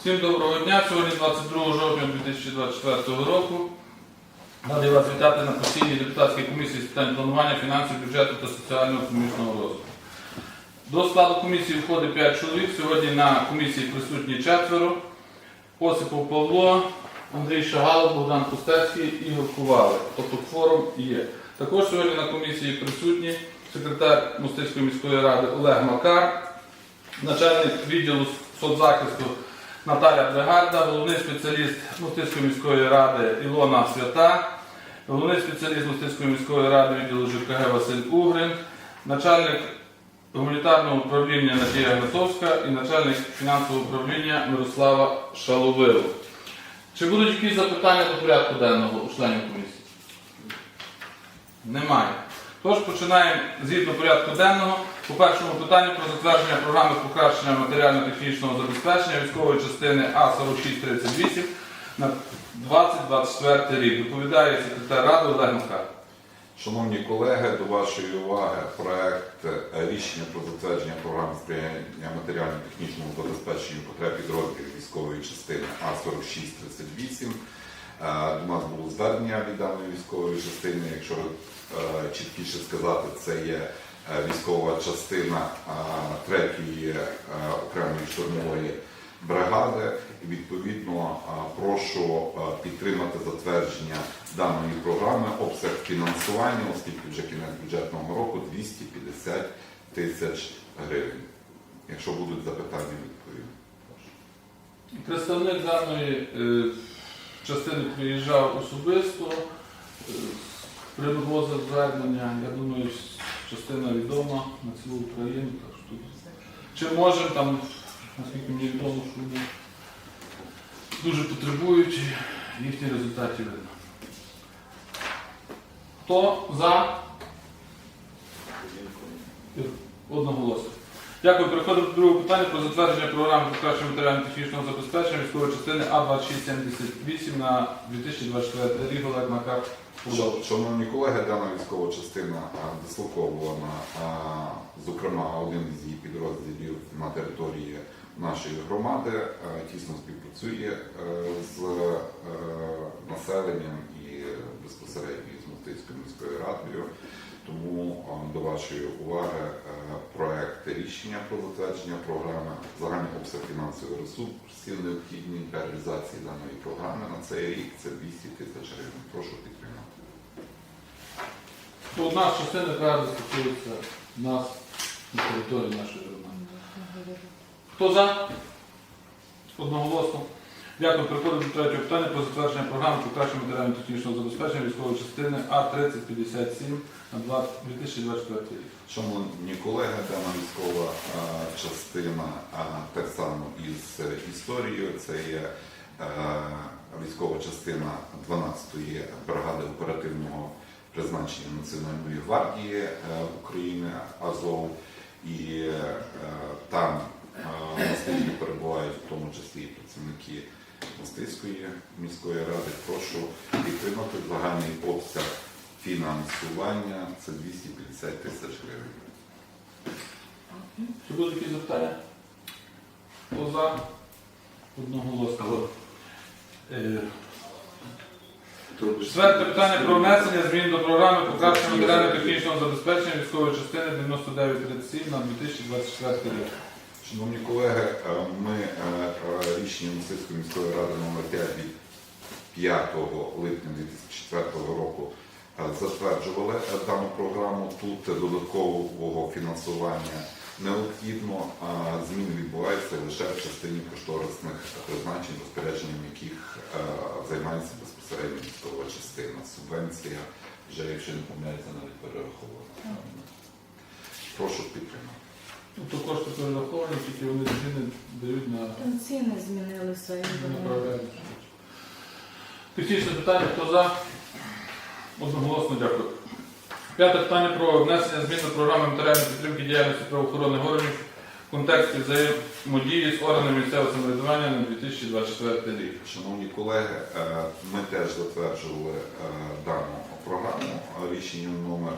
Всім доброго дня. Сьогодні 22 жовтня 2024 року. Радий вас вітати на постійній депутатській комісії з питань планування фінансів, бюджету та соціального економічного розвитку. До складу комісії входить 5 чоловік. Сьогодні на комісії присутні четверо. Осипов Павло, Андрій Шагало, Богдан Пустецький, Ігор Кувалик. Тобто форум є. Також сьогодні на комісії присутні секретар Мостицької міської ради Олег Макар, начальник відділу соцзахисту Наталя Бригарда, головний спеціаліст Мостицької міської ради Ілона Свята, головний спеціаліст Мостицької міської ради відділу ЖКГ Василь Угрин, начальник гуманітарного управління Надія Гнатовська і начальник фінансового управління Мирослава Шаловило. Чи будуть якісь запитання до порядку денного у членів комісії? Немає. Тож починаємо згідно порядку денного. По першому питанню про затвердження програми покращення матеріально-технічного забезпечення військової частини А4638 на 2024 рік. Доповідає секретар ради Олег Макар. Шановні колеги, до вашої уваги проект е, рішення про затвердження програми сприяння матеріально-технічному забезпеченню потреб підрозділів військової частини А4638. Е, До нас було звернення від даної військової частини. Якщо е, чіткіше сказати, це є е, військова частина 3-ї окремої штурмової бригади. Відповідно е, прошу е, підтримати затвердження даної програми. Обсяг фінансування, оскільки вже кінець бюджетного року 250 тисяч гривень. Якщо будуть запитання, відповім. Представник даної е, частини приїжджав особисто, привозив звернення. Я думаю, частина відома на цілу Україну. Так що. Чи можемо там, наскільки мені відомо, що вони дуже потребують, їхні результати видно. Хто за? Одноголосно. Дякую. Переходимо до другого питання про затвердження програми покращення матеріально-технічного забезпечення військової частини А2678 на 2024 рік. Олег Макар. Шановні колеги, дана військова частина дислокована, зокрема, один із її підрозділів на території нашої громади тісно співпрацює е, з е, населенням і безпосередньо з Мостицькою міською радою. Тому до вашої уваги е, проект рішення про затвердження програми загальний обсяг фінансових ресурсів необхідні для реалізації даної програми на цей рік це 200 тисяч гривень. Прошу підтримати. Одна з частин яка стосується нас на території нашої громади. Хто за? Одноголосно. Дякую. Переходимо до третього питання про затвердження програми покращення матеріально-технічного забезпечення військової частини А3057 на 2024 рік. Шановні колеги, дана військова частина е, так само із е, історією. Це є військова частина 12-ї бригади оперативного призначення Національної гвардії е, України Азов. І е, там е, на службі перебувають в тому числі і працівники Мостицької міської ради. Прошу підтримати загальний обсяг фінансування це 250 тисяч гривень. Чи будуть якісь запитання? Хто за? Одноголосно. Е, Четверте питання про внесення змін до програми покращення матеріально-технічного забезпечення військової частини 9937 на 2024 рік. Шановні колеги, е, ми е, рішенням Мосильської міської ради номер 5 від 5 липня 2004 року затверджували дану програму. Тут додаткового фінансування необхідно, зміни відбуваються лише в частині кошторисних призначень, розпорядженням яких займається безпосередньо військова частина. Субвенція вже, якщо не помиляється, навіть перерахована. Прошу підтримати. Тобто кошти перераховані, тільки вони зміни дають на Там ціни змінилися. і вони- Технічне питання, хто за? Одноголосно дякую. П'яте питання про внесення змін до програми матеріальної підтримки діяльності правоохоронних органів контексті взаємодії з органами місцевого самоврядування на 2024 рік. Шановні колеги, е, ми теж затверджували е, дану програму е, рішенням номер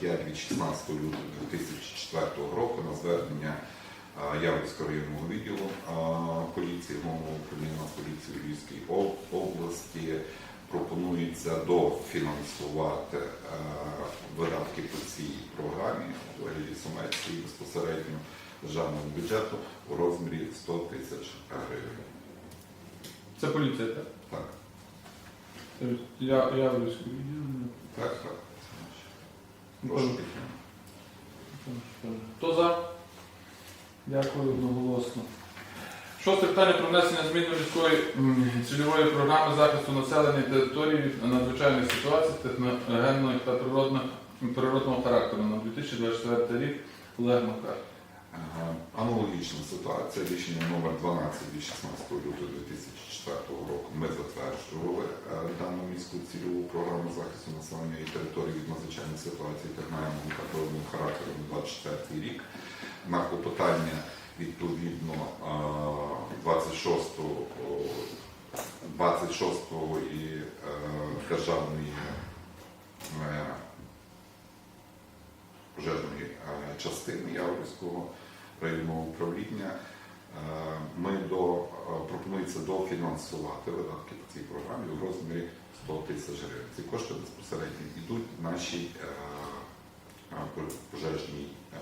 5 від 16 лютого 2004 року на звернення Яворівського районного відділу поліції, головного управління поліції Львівської області. Пропонується дофінансувати видатки по цій програмі у вигляді сумеції безпосередньо державного бюджету у розмірі 100 тисяч гривень. Це поліція, так? Так, Тобто Я, Яворівське так, так. Прошу підтримати. Хто за? Дякую одноголосно. Шосте питання про внесення змін до міської цільової програми захисту населення території від надзвичайних ситуацій техногенного та природного, природного характеру на 2024 рік Олег Макар. Аналогічна ситуація. Рішення номер 12 від 16 лютого 2004 року ми затверджували е, дану міську цільову програму захисту населення і території від надзвичайних ситуацій та природного характеру 24 рік. На клопотання відповідно е, 26 26 і е, державної пожежної частини Яворівського районного управління. Е, Ми до, е, пропонується дофінансувати видатки по цій програмі в розмірі 100 тисяч гривень. Ці кошти безпосередньо йдуть нашій е, пожежній, е,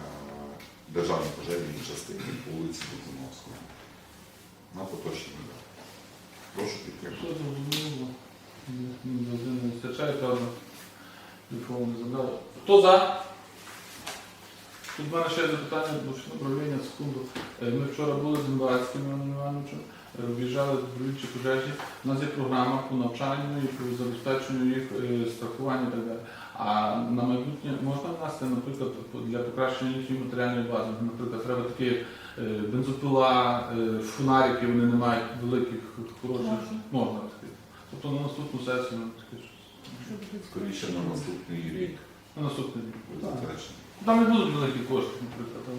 державній пожежній частині вулиці Бузиновського. На поточні видатки. Прошу підтримати. Хто за? Тут в мене ще є запитання до управління, секунду. Е, Ми вчора були з Імбарським Іваном Івановичем, е, об'їжджали з болючі пожежі. У нас є програма по навчанню і по забезпеченню їх е, страхування і так далі. А на майбутнє можна внести, наприклад, для покращення їхньої матеріальної бази. Наприклад, треба такі е, бензопила, е, фонарики, вони не мають великих хороших. Можна. Таке. Тобто на наступну сесію таке щось. Скоріше на наступний рік На наступний рік. Там не будуть великі кошти, наприклад.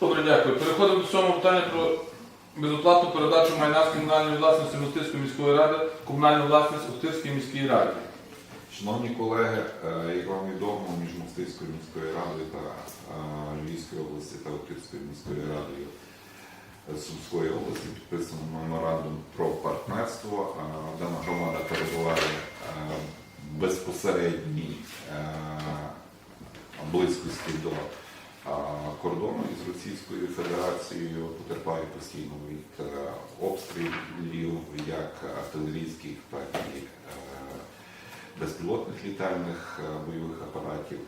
Добре, дякую. Переходимо до сьомого питання про безоплатну передачу майна з комунальної власності Охтирської міської ради, комунальну власність Охтирській міській раді. Шановні колеги, е, як вам відомо, між Мостицькою міською радою та е, Львівської області та Охтирською міською радою е, Сумської області підписано меморандум про партнерство. Дана громада перебуває безпосередній близькості до кордону із Російською Федерацією, потерпає постійно від е, обстрілів як артилерійських, так і е, безпілотних літальних е, бойових апаратів.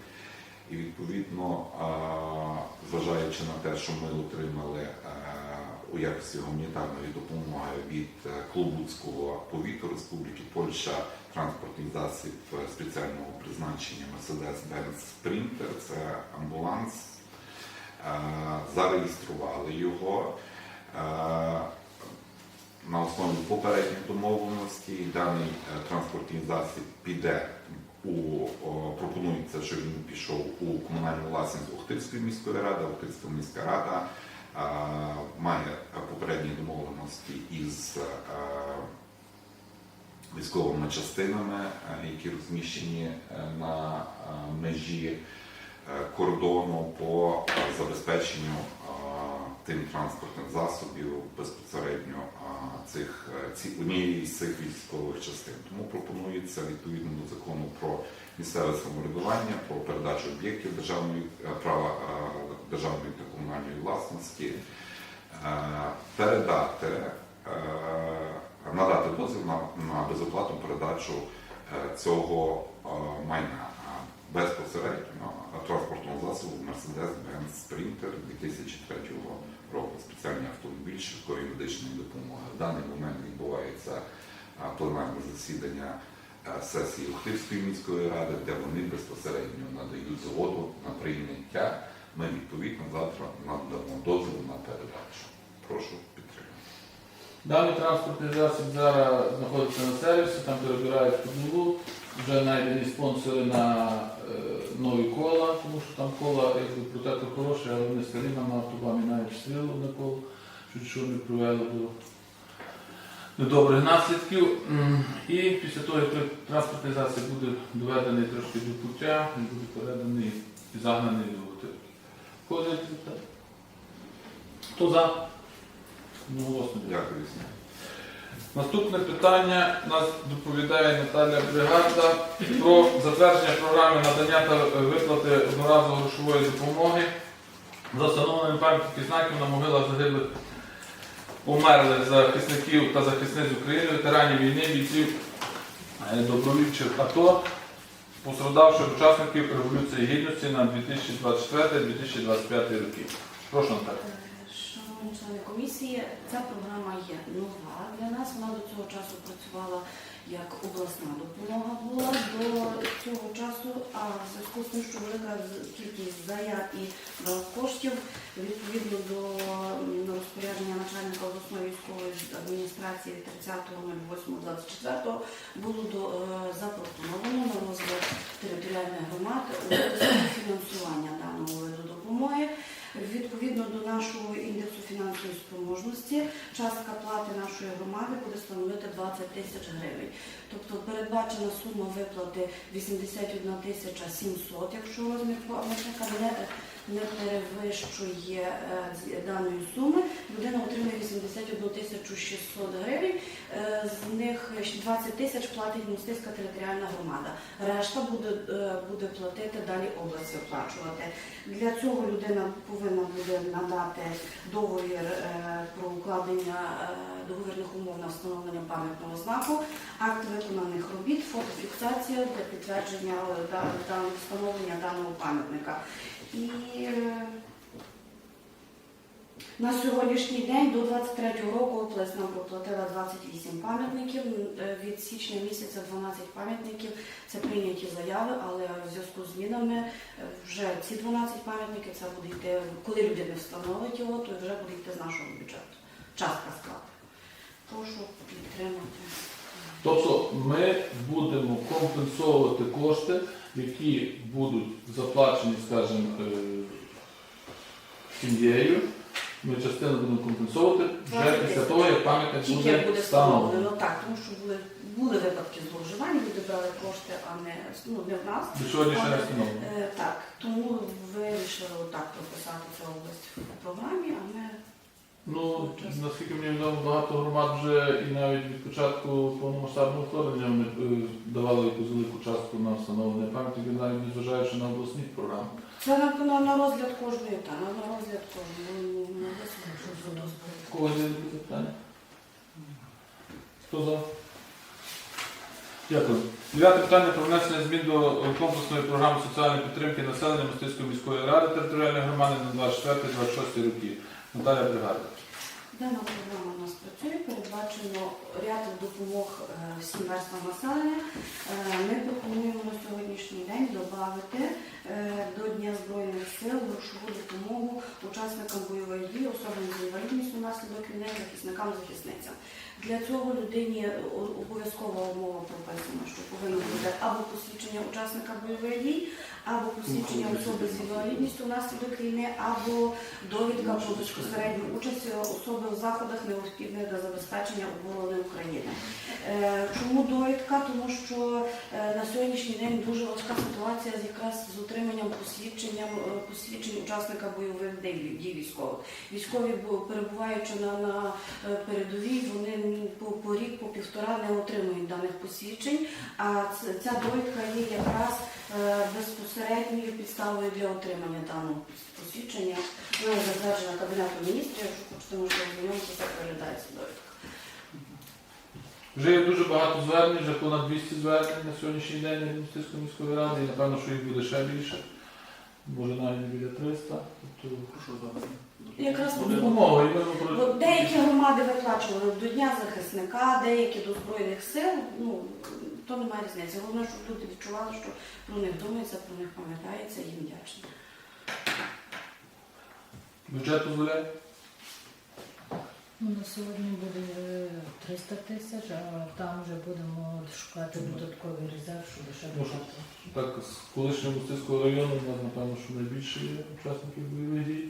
І відповідно, зважаючи на те, що ми отримали у якості гуманітарної допомоги від е, Клобуцького повіту Республіки Польща транспортний засіб е, спеціального призначення Mercedes-Benz Sprinter, це амбуланс. Е, Зареєстрували його. На основі попередніх домовленостей даний транспортний засіб піде у пропонується, що він пішов у комунальну власність Охтирської міської ради. Охтирська міська рада має попередні домовленості із військовими частинами, які розміщені е, на межі е, кордону по забезпеченню тим транспортних засобів безпосередньо цих е, ці однієї з цих військових частин. Тому пропонується відповідно до закону про місцеве самоврядування, про передачу об'єктів державної е, права е, державної та комунальної власності, передати. Надати дозвіл на, на безоплатну передачу цього майна безпосередньо транспортного засобу Mercedes-Benz Sprinter 2003 року. Спеціальний автомобіль швидкої медичної допомоги. В даний момент відбувається пленарне засідання сесії Охтирської міської ради, де вони безпосередньо надають згоду на прийняття. Ми відповідно завтра надамо дозвіл на передачу. Прошу підтримати. Даний транспортний засіб зараз знаходиться на сервісі, там перебирають подолу. Вже знайдені спонсори на е, нові кола, тому що там кола, якби протектор хороший, але вони старі нам на автобамі навіть стріло на коло, що не привело до недобрих наслідків. І після того, як засіб буде доведений трошки до пуття, він буде переданий і загнаний до запитання? Хто за? Дякую. Наступне питання нас доповідає Наталя Бригарда про затвердження програми надання та виплати одноразової грошової допомоги за встановленням пам'ятників знаків на могилах загиблих померлих захисників та захисниць України, ветеранів війни, бійців е, добровольчих АТО, пострадавших учасників Революції Гідності на 2024-2025 роки. Прошу Наталя. Шановні члени комісії, ця програма є нова для нас. Вона до цього часу працювала як обласна допомога була до цього часу, а в зв'язку з тим, що велика кількість заяв і коштів відповідно до розпорядження начальника обласної військової адміністрації 30.08.24 було до, е, запропоновано на розгляд територіальних громад фінансування даного виду допомоги. Відповідно до нашого індексу фінансової спроможності, частка плати нашої громади буде становити 20 тисяч гривень. Тобто передбачена сума виплати 81 тисяча 700, якщо розмір пам'ятника не, не перевищує е, даної суми, людина отримує 81 тисячу 600 гривень, е, з них 20 тисяч платить Мостиська територіальна громада. Решта буде, е, буде платити далі область оплачувати. Для цього людина повинна буде надати договір е, про укладення договірних умов на встановлення пам'ятного знаку, акт виконаних робіт, фотофіксація для підтвердження встановлення даного пам'ятника. І на сьогоднішній день до 23-го року область нам проплатила 28 пам'ятників. Е, Від січня місяця 12 пам'ятників. Це прийняті заяви, але в зв'язку з змінами е, вже ці 12 пам'ятників це буде йти, коли людина встановить його, то вже буде йти з нашого бюджету. Частка сплати. Прошу підтримати. Тобто ми будемо компенсовувати кошти, які будуть заплачені, скажімо, е, сім'єю. Ми частину будемо компенсовувати вже після того, як пам'ятник буде буде встановлено, так, тому що були, були випадки зловживань, люди брали кошти, а не, ну, не в нас. До сьогодні ще не встановлено. е, Так, тому вирішили отак прописати цю область в програмі, а ми Ну, наскільки мені відомо, багато громад вже і навіть від початку повномасштабного вторгнення вони е, давали якусь велику частку на встановлення пам'ятників, навіть незважаючи на обласні програми. Це на, на, на розгляд кожної, та, на, на розгляд кожної. Ну, суду. В Кого є запитання? Хто за? Дякую. Дев'яте питання про внесення змін до комплексної програми соціальної підтримки населення Мостиської міської ради територіальної громади на 24-26 роки. Наталя Бригарда. Дана програма у нас працює, передбачено ряд допомог е, всім верствам населення. Е, Ми пропонуємо на сьогоднішній день додати е, до Дня Збройних сил грошову допомогу учасникам бойових дій, особам з інвалідністю внаслідок війни, захисникам, захисницям. Для цього людині обов'язкова умова прописана, що повинно бути або посвідчення учасника бойових дій, або посвідчення особи з інвалідністю внаслідок війни, або довідка про безпосередню участь особи в заходах необхідних для забезпечення оборони України. Е, Чому довідка? Тому що е, на сьогоднішній день дуже важка ситуація з якраз з отриманням посвідченням е, посвідчень учасника бойових дій військових. Військові бу- перебуваючи на, на передовій, вони по, по рік, по півтора не отримують даних посвідчень. А ця довідка є якраз е, безпосередньою підставою для отримання даного посвідчення. Вона затверджена Кабінетом міністрів, якщо хочете, можете ознайомитися, як виглядає ця довідка. Вже є дуже багато звернень, вже понад 200 звернень на сьогоднішній день від міської ради, і напевно, що їх буде ще більше. Може навіть біля 300. Тобто, що зараз? Якраз Допомога. і про- Бо деякі громади виплачували до Дня захисника, деякі до Збройних сил. Ну, то немає різниці. Головне, щоб люди відчували, що про них думається, про них пам'ятається, їм вдячні. Бюджет дозволяє? Ну, на сьогодні буде е, 300 тисяч, а там вже будемо шукати додатковий резерв, щоб ще Ну, додати. Так, з колишнього Мостиського району напевно, що найбільше є учасників бойових дій.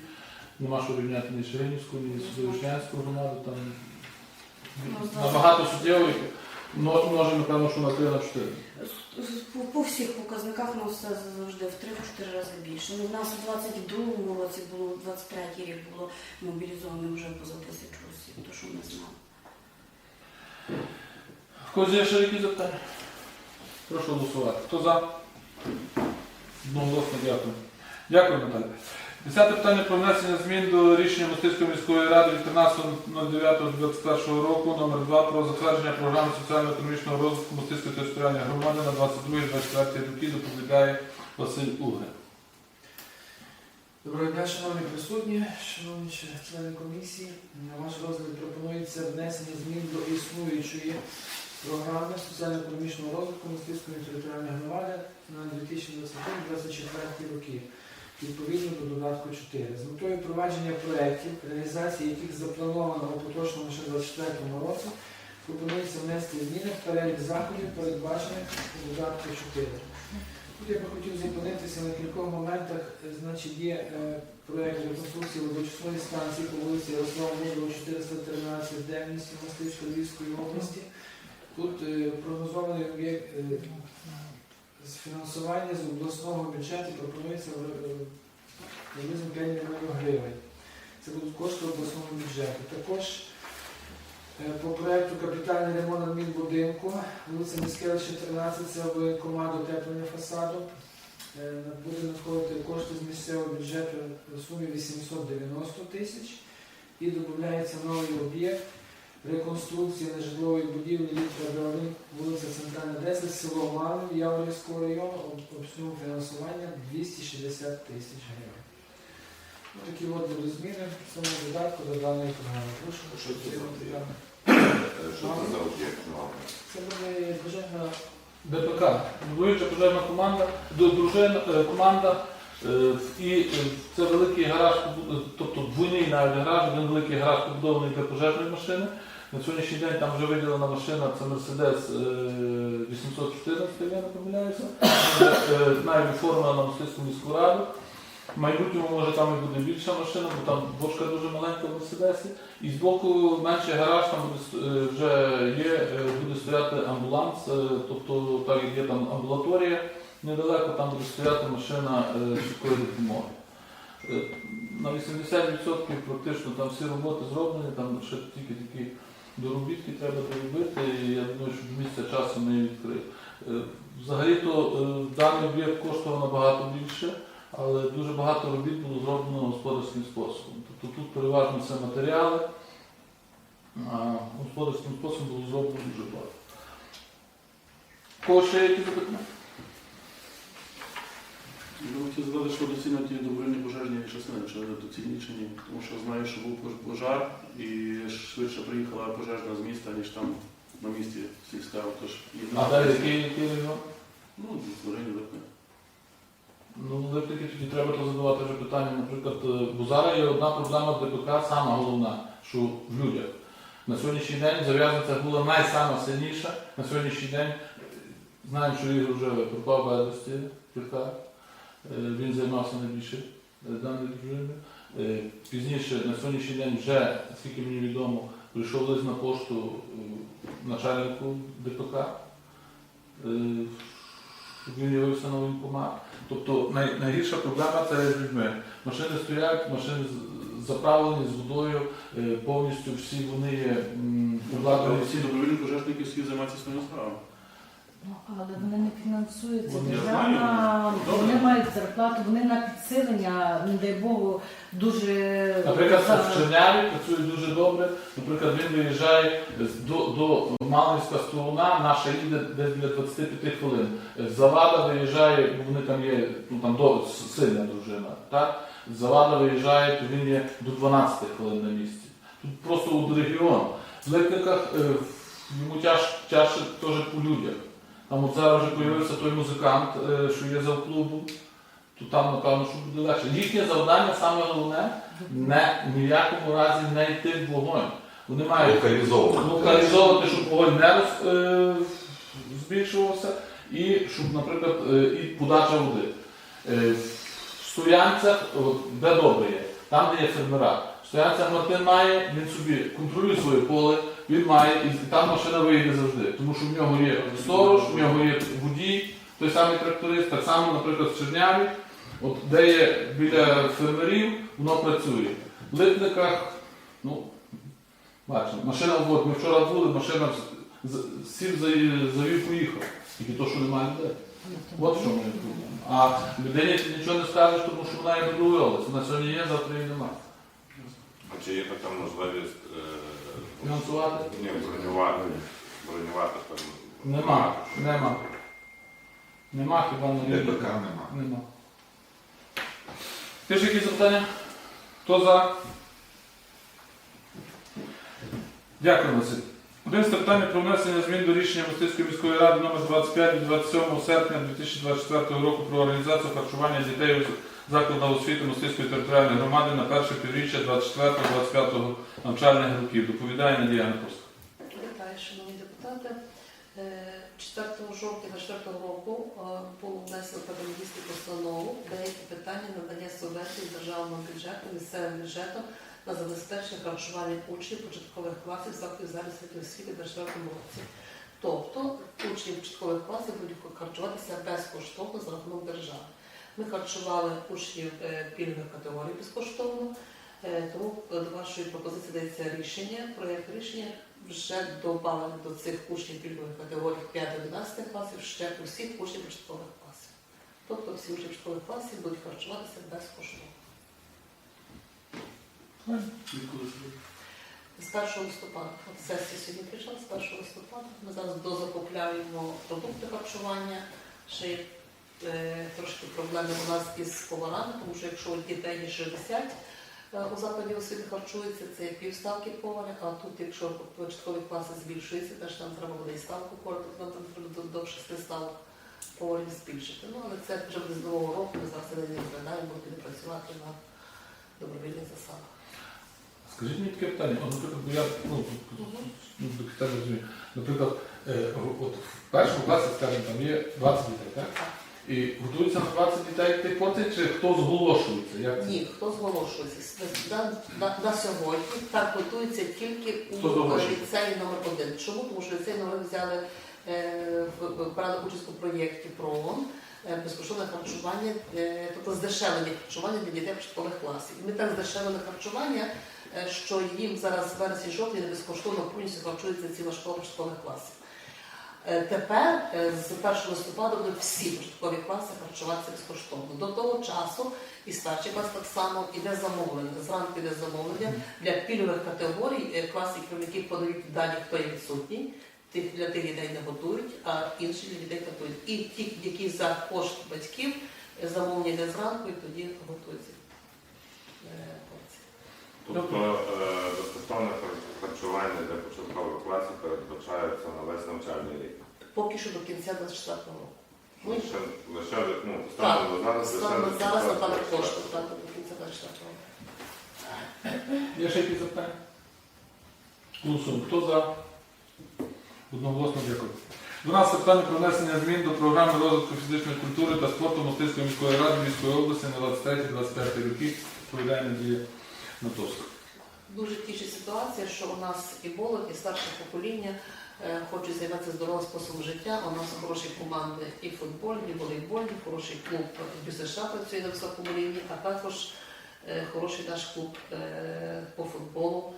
Нема що рівняти ні Ширинівську, ні Судовишнянську громаду. Там Ну, набагато суттєво. Мно- Множимо, напевно, що на 3 на 4. З- з- По, по всіх показниках у нас все завжди в 3-4 рази більше. Ну, у нас у 22-му році було, 23-й рік було мобілізовано вже поза тисячу осіб, то що ми знали. В когось є ще якісь запитання? Прошу голосувати. Хто за? Одноголосно дякую. Дякую, Наталя. Десяте питання про внесення змін до рішення Мостицької міської ради від 13.09.21 року номер 2 про затвердження програми соціально-економічного розвитку Мостицької територіальної громади на 22-24 роки доповідає Василь Угре. Доброго дня, шановні присутні, шановні члени комісії. На ваш розгляд пропонується внесення змін до існуючої програми соціально-економічного розвитку Мостицької територіальної громади на 2021-2024 роки, відповідно до додатку 4. З метою провадження проєктів, реалізації яких заплановано у поточному ще 2024 році, пропонується внести зміни в перелік заходів, передбачених у додатку 4. Тут я би хотів зупинитися на кількох моментах. Значить, є е, проєкт реконструкції водочисної станції по вулиці Ярослава Мудрого, 413, де місті Мостицька Львівської області. Тут е, прогнозований об'єкт е, з фінансування з обласного бюджету пропонується е, приблизно 5 мільйонів гривень. Це будуть кошти обласного бюджету. Також Е, По проекту капітальний ремонт адмінбудинку, вулиця Міськевича 13, це воєнкомат утеплення фасаду. Е, Буде надходити кошти з місцевого бюджету в сумі 890 тисяч. І додається новий об'єкт реконструкції нежитлової будівлі літрадових вулиця Центральна 10, село Малин Яворівського району, об- обсягом фінансування 260 тисяч гривень. Ну, такі от будуть зміни в цьому додатку до даної програми. Прошу Що це за об'єкт? Е, Що це за об'єкт? Це буде бюджетна ДПК. Воююча пожежна команда, дружина, е, команда. Е, І е, це великий гараж, тобто двойний навіть гараж, один великий гараж побудований для пожежної машини. На сьогоднішній день там вже виділена машина, це е, 814, я не помиляюся. Е, Навіть оформлена на Мостицьку міську раду. В майбутньому може там і буде більша машина, бо там бошка дуже маленька в Мерседесі. І збоку менший гараж, там е, вже є, е, буде стояти амбуланс, е, тобто так є там амбулаторія недалеко, там буде стояти машина е, швидкої допомоги. Е, На 80% практично там всі роботи зроблені, там ще тільки такі доробітки треба доробити, і я думаю, що до місця часу ми її відкриємо. Е, Взагалі-то даний об'єкт коштував набагато більше, але дуже багато робіт було зроблено господарським способом. Тобто тут переважно це матеріали, а господарським способом було зроблено дуже багато. Кого ще які запитання? Хотів задати, що доцільно ті добровільні пожежні частини, чи доцільні чи ні. Тому що знаю, що був пожар і швидше приїхала пожежна з міста, ніж там на місці сільська. Тож А далі який, який регіон? Ну, в районі Липня. Ну, Липники тоді треба то задавати вже питання, наприклад, е, бо зараз є одна проблема ДПК, сама головна, що в людях. На сьогоднішній день зав'язана ця була найсама сильніша. На сьогоднішній день е, знаємо, що Ігор вже пропав безвісті, Фіртар. Е, Він займався найбільше е, даною дружиною. Е, Пізніше, на сьогоднішній день вже, скільки мені відомо, прийшов лист на пошту начальнику ДПК. щоб Він явився на воєнкомат. Тобто най, найгірша проблема це з людьми. Машини стоять, машини заправлені з водою, повністю всі вони є м, обладнані. Всі добровільні пожежники всі займаються своїми справами. Ну, але вони не фінансуються. Вони Державна, знають. вони Добре. мають зарплату, вони на підсилення, не дай Богу, дуже Наприклад, в Черняві працює дуже добре. Наприклад, він виїжджає з- до, до Малинська Струна, наша їде десь для 25 хвилин. З Завада виїжджає, бо вони там є, ну там до, с- сильна дружина. Так? З Завада виїжджає, то він є до 12 хвилин на місці. Тут просто у регіон. В Липниках е, йому тяж, тяжче теж по людях. Там от зараз вже з'явився той музикант, е, що є за клубу, то там, напевно, що буде легше. Їхнє завдання саме головне не ні в якому разі не йти в вогонь. Вони мають Локалізовувати. локалізовувати, щоб вогонь не роз, е, збільшувався, і щоб, наприклад, е, і подача води. Е, в Стоянцях, де добре є, там, де є фермера. Стоянця Мартин має, він собі контролює своє поле, він має, і там машина вийде завжди. Тому що в нього є сторож, в нього є водій, той самий тракторист, так само, наприклад, в Черняві, от де є біля фермерів, воно працює. В Липниках, ну, бачимо, машина, от ми вчора були, машина сів, за- завів, поїхав. Тільки то, що немає людей. От в чому є. А людині нічого не скажеш, тому що вона є не Вона сьогодні є, завтра її немає. Чи є така можливість е, Фінансувати? ні, бронювати, бронювати там? Нема, нема. Нема хіба на рівні. ДПК нема. Нема. Ти ж які запитання? Хто за? Дякую, Василь. Один з питання про внесення змін до рішення Мостицької міської ради номер 25 від 27 серпня 2024 року про організацію харчування дітей у закладах освіти Мостицької територіальної громади на перше півріччя 24-25 навчальних років. Доповідає Надія Анатольська. Вітаю, шановні депутати. Е, 4 жовтня 2024 року е, було внесено парламентську постанову деякі питання надання субвенцій державного бюджету, місцевим бюджетом на забезпечення харчування учнів початкових класів закладів зараз освіти в 2024 році. Тобто учні початкових класів будуть харчуватися безкоштовно за рахунок держави. Ми харчували учнів е, пільгових категорій безкоштовно, Е, Тому до вашої пропозиції дається рішення, проєкт рішення вже додали до цих учнів пільгових категорій 5-11 класів ще усіх учнів початкових класів. Тобто всі учні початкових класів будуть харчуватися безкоштовно. З 1 листопада, сесія сьогодні прийшла, з 1 листопада ми зараз дозакупляємо продукти харчування. Ще трошки проблеми у нас із поварами, тому що якщо дітей є 60 е, у закладі освіти харчується, це півставки поваря, а тут, якщо початкові класи збільшуються, теж нам треба буде і ставку поваря, тобто там треба до, до 6 ставок поварів збільшити. Ну, але це вже буде з нового року, ми зараз не розглядаємо, будемо працювати на добровільних засадах. Скажіть мені таке питання, наприклад, бо я ну, ну, кінця розумію. Наприклад, е, от в першому класі, скажімо, там є 20 дітей, так? І готуються на 20 дітей ти потім, чи хто зголошується? Як це? Ні, хто зголошується? На, на, на сьогодні так готується тільки Хто у зголошує? ліцеї номер 1 Чому? Тому що ліцей номер взяли е, в- в- брали участь у проєкті ПРООН е, безкоштовне харчування, е, тобто здешевлення харчування для дітей початкових класів. І ми так здешевили харчування, е, що їм зараз в вересні жовтні безкоштовно повністю харчується ціла школа початкових класів. Е, Тепер е, з 1 листопада будуть всі початкові класи харчуватися безкоштовно. До того часу і старший клас так само іде замовлення. Зранку іде замовлення для пільгових категорій е, класів керівників подають дані, хто є відсутній. Тих для тих дітей не готують, а інші для дітей готують. І ті, які за кошт батьків замовлення йде зранку, і тоді готуються. Тобто е, безкоштовне харчування для початкових класів передбачається на весь навчальний рік. Поки що до кінця 24 року. І Лише, лише ну, станом зараз лише зараз надали 24 кошти так, до кінця 24 року. Є ще якісь запитання? Голосуємо. Хто за? Одноголосно дякую. 12 питання про внесення змін до програми розвитку фізичної культури та спорту Мостицької міської ради міської області на 23-25 роки. Відповідає Надія Натовська. Дуже тішить ситуація, що у нас і молодь, і старше покоління е, хочуть займатися здоровим способом життя. У нас хороші команди і футбольні, і волейбольні, хороший клуб ДЮСШ працює на високому рівні, а також е, хороший наш клуб е, по футболу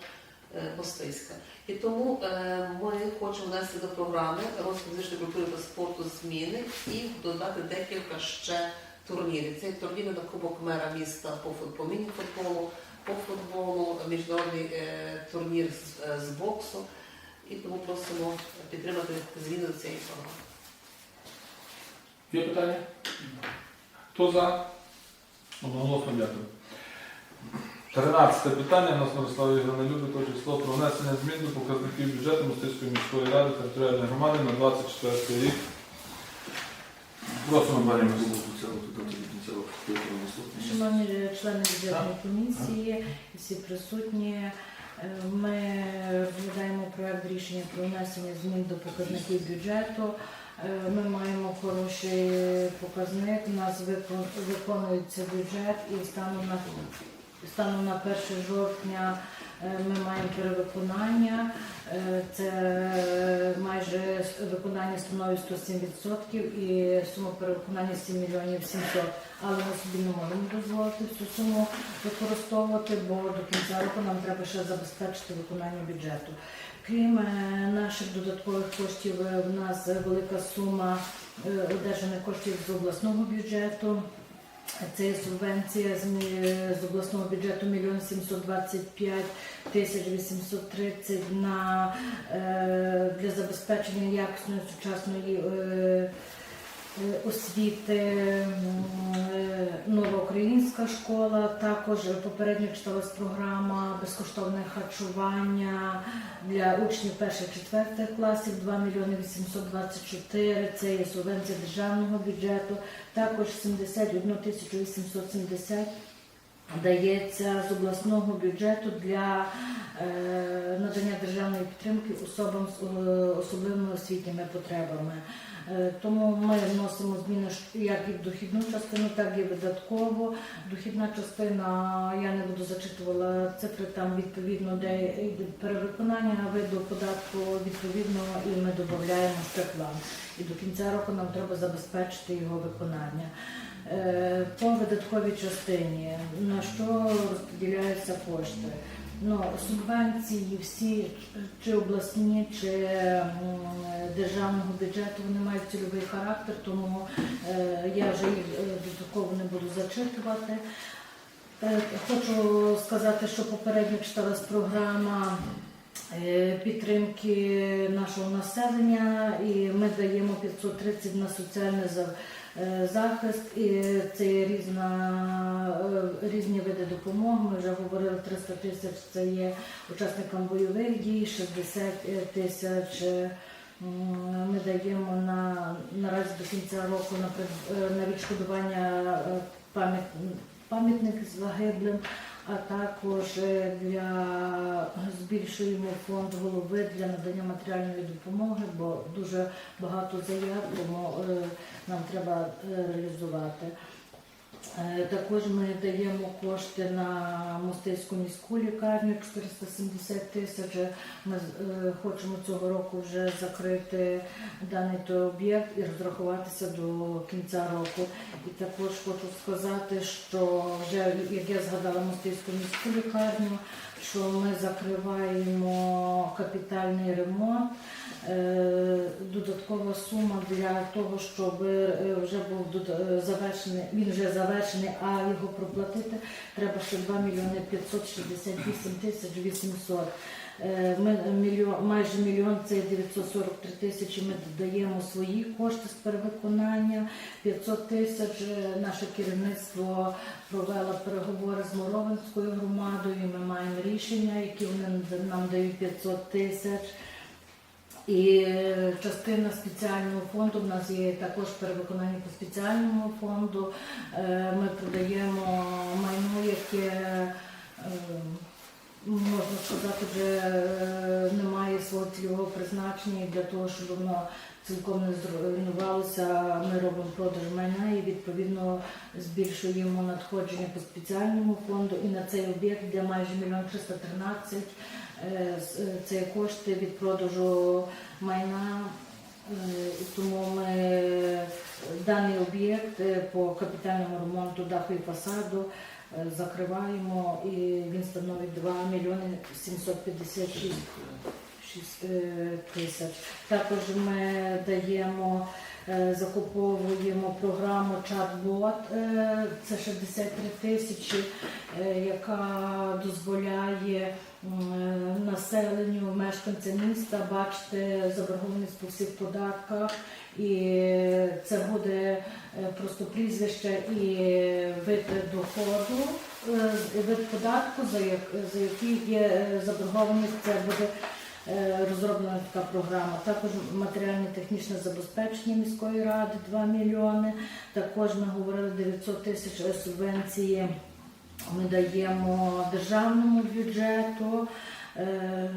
е, Мостиська. І тому е, ми хочемо внести до програми розвитку культури та спорту зміни і додати декілька ще турнірів. Це турніри на Кубок мера міста по фут- по міні-футболу, по футболу, міжнародний е, турнір з, е, з боксу. І тому просимо підтримати зміни до цієї програми. Є питання? Хто за? Одноголосно дякую. 13 питання. У нас Мирослава Ігорівна любить то число про внесення змін до показників бюджету Мостицької міської ради територіальної громади на 24 рік. Просимо, пані Миколу. Шановні члени бюджетної комісії, всі присутні, е, ми розглядаємо проект рішення про внесення змін до показників бюджету. Е, Ми маємо хороший показник, у нас виконується бюджет і станом на станом на 1 жовтня е, ми маємо перевиконання. Е, Це е, майже виконання становить 107% і сума перевиконання 7 мільйонів 700. Але ми собі не можемо дозволити цю суму використовувати, бо до кінця року нам треба ще забезпечити виконання бюджету. Крім наших додаткових коштів, в нас велика сума одержаних коштів з обласного бюджету. Це є субвенція з, обласного бюджету 1 725 тисяч 830 на, е, для забезпечення якісної сучасної е, освіти м, е, нова українська школа. Також попередньо читалась програма безкоштовне харчування для учнів перших-четвертих класів 2 мільйони 824. Це є субвенція державного бюджету. Також 71 тисячу 870 дається з обласного бюджету для е, надання державної підтримки особам з е, особливими освітніми потребами. Е, Тому ми вносимо зміни як і в дохідну частину, так і видатково. Дохідна частина, я не буду зачитувала цифри, там відповідно де йде перевиконання виду податку, відповідно, і ми додаємо ще план. І до кінця року нам треба забезпечити його виконання. Е, По видатковій частині, на що розподіляються кошти? Ну, субвенції всі, чи обласні, чи державного бюджету, вони мають цільовий характер, тому е, я вже їх е, додатково не буду зачитувати. Хочу сказати, що попередньо читалась програма підтримки нашого населення, і ми даємо 530 на соціальний за- е, захист, і це є різна, е, різні види допомоги. Ми вже говорили, 300 тисяч це є учасникам бойових дій, 60 тисяч. е, Ми даємо на наразі до кінця року на, е, на відшкодування е, пам'ят- з загиблим, а також е, для збільшуємо фонд голови для надання матеріальної допомоги, бо дуже багато заяв, е, нам треба е, реалізувати. Е, Також ми даємо кошти на мостицьку міську лікарню 470 тисяч. Ми е, хочемо цього року вже закрити даний той об'єкт і розрахуватися до кінця року. І також хочу сказати, що вже як я згадала мостицьку міську лікарню, що ми закриваємо капітальний ремонт. Е, Додаткова сума для того, щоб е, вже був е, завершений, він вже завершений, а його проплатити треба ще 2 мільйони 568 тисяч 800. Е, мільйон, майже мільйон це 943 тисячі. Ми додаємо свої кошти з перевиконання. 500 тисяч е, наше керівництво провело переговори з Моровинською громадою. Ми маємо рішення, які вони нам дають 500 тисяч. І е, частина спеціального фонду в нас є також перевиконання по спеціальному фонду. Ми продаємо майно, яке можна сказати, вже е, немає свого призначення для того, щоб воно цілком не зруйнувалося. Ми робимо продаж майна і відповідно збільшуємо надходження по спеціальному фонду. І на цей об'єкт для майже мільйон 313 е, е, це кошти від продажу майна. Тому ми даний об'єкт по капітальному ремонту даху і фасаду закриваємо і він становить 2 мільйони 756 шість, е, тисяч. Також ми даємо, е, закуповуємо програму чат-бот, е, це 63 тисячі, е, яка дозволяє е, населенню, мешканцям міста бачити заборгованість по всіх податках. І це буде е, просто прізвище і вид доходу, е, вид податку, за як- за який є е, заборгованість, це буде е, розроблена така програма. Також матеріально-технічне забезпечення міської ради 2 мільйони. Також ми говорили 900 тисяч е, субвенції. Ми даємо державному бюджету. Е,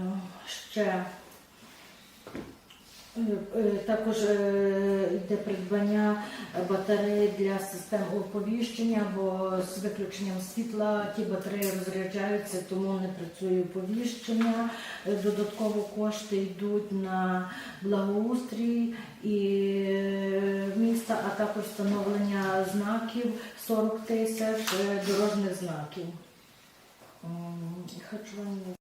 Ще Е, е, Також е, йде придбання батарей для систем оповіщення, бо з виключенням світла ті батареї розряджаються, тому не працює оповіщення. Е, Додатково кошти йдуть на благоустрій і е, міста, а також встановлення знаків 40 тисяч е, дорожніх знаків. Харчування